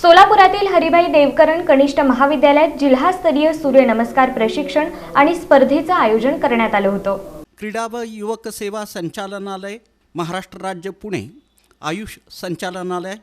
सोलापुरातील हरिभाई देवकरण कनिष्ठ महाविद्यालयात जिल्हास्तरीय सूर्यनमस्कार प्रशिक्षण आणि स्पर्धेचं आयोजन करण्यात आलं होतं. क्रीडा व युवक सेवा संचालनालय महाराष्ट्र राज्य पुणे आयुष संचालनालय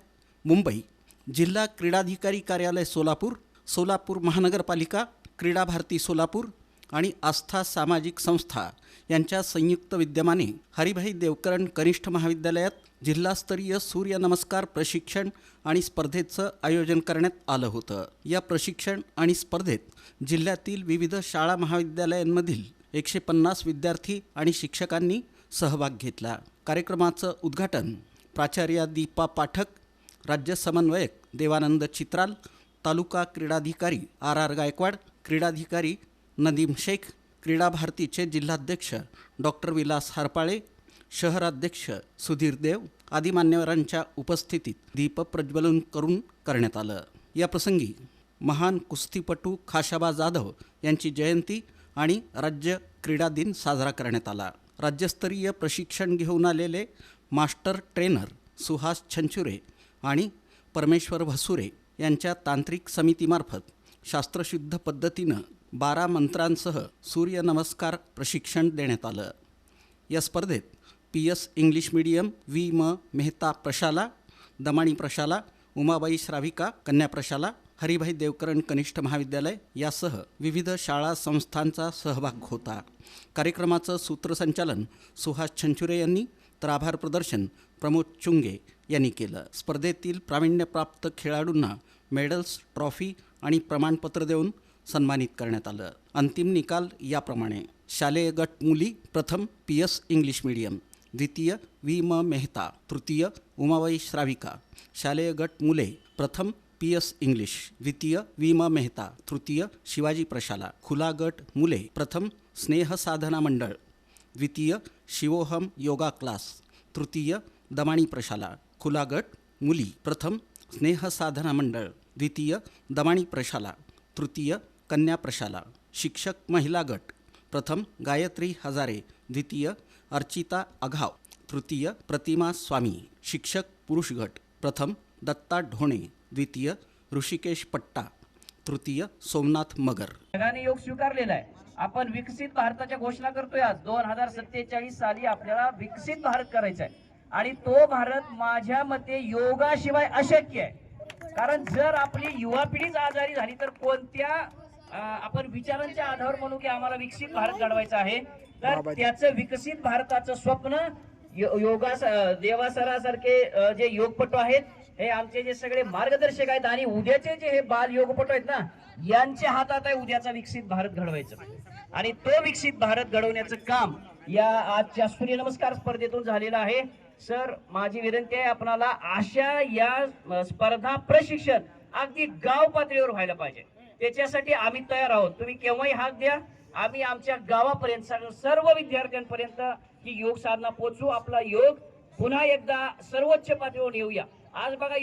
मुंबई जिल्हा क्रीडाधिकारी कार्यालय सोलापूर सोलापूर महानगरपालिका क्रीडा भारती सोलापूर आणि आस्था सामाजिक संस्था यांच्या संयुक्त विद्यमाने हरिभाई देवकरण कनिष्ठ महाविद्यालयात जिल्हास्तरीय सूर्यनमस्कार प्रशिक्षण आणि स्पर्धेचं आयोजन करण्यात आलं होतं. या प्रशिक्षण आणि स्पर्धेत जिल्ह्यातील विविध शाळा महाविद्यालयांमधील एकशे पन्नास विद्यार्थी आणि शिक्षकांनी सहभाग घेतला. कार्यक्रमाचं उद्घाटन प्राचार्या दीपा पाठक राज्य समन्वयक देवानंद चित्राल तालुका क्रीडाधिकारी आर आर गायकवाड क्रीडाधिकारी नदीम शेख क्रीडा भारतीचे जिल्हाध्यक्ष डॉक्टर विलास हरपाळे शहराध्यक्ष सुधीर देव आदी मान्यवरांच्या उपस्थितीत दीप प्रज्वलन करून करण्यात आलं. या प्रसंगी महान कुस्तीपटू खाशाबा जाधव यांची जयंती आणि राज्य क्रीडा दिन साजरा करण्यात आला. राज्यस्तरीय प्रशिक्षण घेऊन आलेले मास्टर ट्रेनर सुहास छंचुरे आणि परमेश्वर भसुरे यांच्या तांत्रिक समितीमार्फत शास्त्रशुद्ध पद्धतीनं बारा मंत्रांसह सूर्यनमस्कार प्रशिक्षण देण्यात आलं. या स्पर्धेत P S English medium V म. मेहता प्रशाला दमाणी प्रशाला उमाबाई श्राविका कन्या प्रशाला हरिभाई देवकरण कनिष्ठ महाविद्यालय यासह विविध शाळा संस्थांचा सहभाग होता. कार्यक्रमाचं सूत्रसंचालन सुहास छंचुरे यांनी तर आभार प्रदर्शन प्रमोद चुंगे यांनी केलं. स्पर्धेतील प्रावीण्यप्राप्त खेळाडूंना मेडल्स ट्रॉफी आणि प्रमाणपत्र देऊन सन्मानित करण्यात आलं. अंतिम निकाल याप्रमाणे. शालेय गट मुली प्रथम पी एस इंग्लिश मीडियम. द्वितीय वी. म. मेहता. तृतीय उमाबाई श्राविका. शालेय गट मुले प्रथम पी एस इंग्लिश. द्वितीय वी. म. मेहता. तृतीय शिवाजी प्रशाला. खुला गट मुले प्रथम स्नेह साधना मंडळ. द्वितीय शिवोहम योगा क्लास. तृतीय दमाणी प्रशाला. खुला गट मुली प्रथम स्नेह साधना मंडळ. द्वितीय दमाणी प्रशाला. तृतीय कन्या प्रशाला शिक्षक महिला गट प्रथम गायत्री हजारे द्वितीय अर्चिता अघाव तृतीय प्रतिमा स्वामी शिक्षक पुरुष गट प्रथम दत्ता ढोणे द्वितीय ऋषिकेश पट्टा तृतीय सोमनाथ मगर. जगाने योग स्वीकारलेला आहे. आपण विकसित भारताच्या घोषणा करतोय आज. दोन हजार सत्तेचाळीस साली आपल्याला विकसित भारत करायचा आहे. आणि तो भारत माझ्या मते योगाशिवाय अशक्य आहे. कारण जर आपली युवा पिढीच आजारी झाली तर कोणत्या आपण विचारांच्या आधार म्हणू की आम्हाला विकसित भारत घडवायचा आहे. तर त्याचं विकसित भारताचं स्वप्न योगा देवासरासारखे जे योगपटू आहेत हे आमचे जे सगळे मार्गदर्शक आहेत आणि उद्याचे जे हे बाल योगपटू आहेत ना यांच्या हातात आहे उद्याचा विकसित भारत घडवायचं. आणि तो विकसित भारत घडवण्याचं काम या आजच्या सूर्यनमस्कार स्पर्धेतून झालेलं आहे. सर माझी विनंती आहे आपणाला अशा या स्पर्धा प्रशिक्षण अगदी गाव पातळीवर व्हायला पाहिजे. त्याच्यासाठी आम्ही तयार आहोत. तुम्ही केव्हाही हात द्या. आम्ही आमच्या गावापर्यंत सर्व- विद्यार्थ्यांपर्यंत ही योग साधना पोचू आपला योग पुन्हा एकदा सर्वोच्च पातळीवर येऊया आज बघा